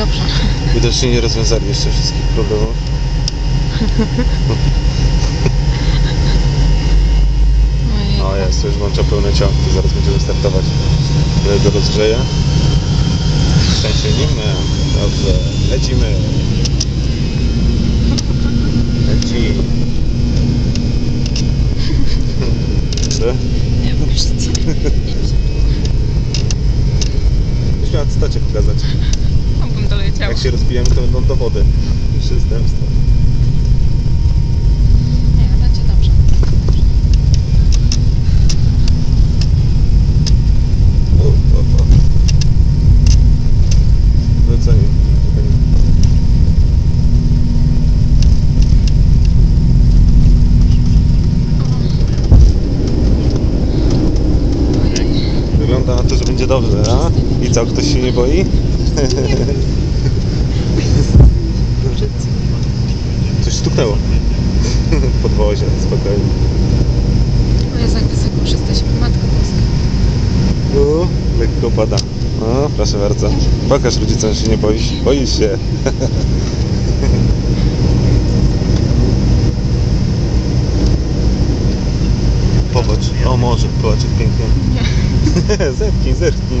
dobrze. Widocznie nie rozwiązali jeszcze wszystkich problemów. O jest, już włącza pełny ciąg, to zaraz będziemy startować. Tyle go rozgrzeje. Szczęśliwimy. Dobrze, lecimy. Leci. Co? Nie puśćcie. Śmiało stacie pokazać. Jak się rozbijamy, to będą dowody. Przystępstwa. Nie, będzie dobrze. O, o, o. Wrócenie. Wygląda na to, że będzie dobrze, a? I co, ktoś się nie boi? Coś stuknęło. Podwozie, spokojnie. O Jezu, jak wysoko już jesteśmy. Matko Boska. O, lekko pada. O, proszę bardzo. Pokaż rodzicom, że się nie boisz. Boisz się. Popatrz. O, morze. Popatrz, jak pięknie. Nie. zerknij, zerknij.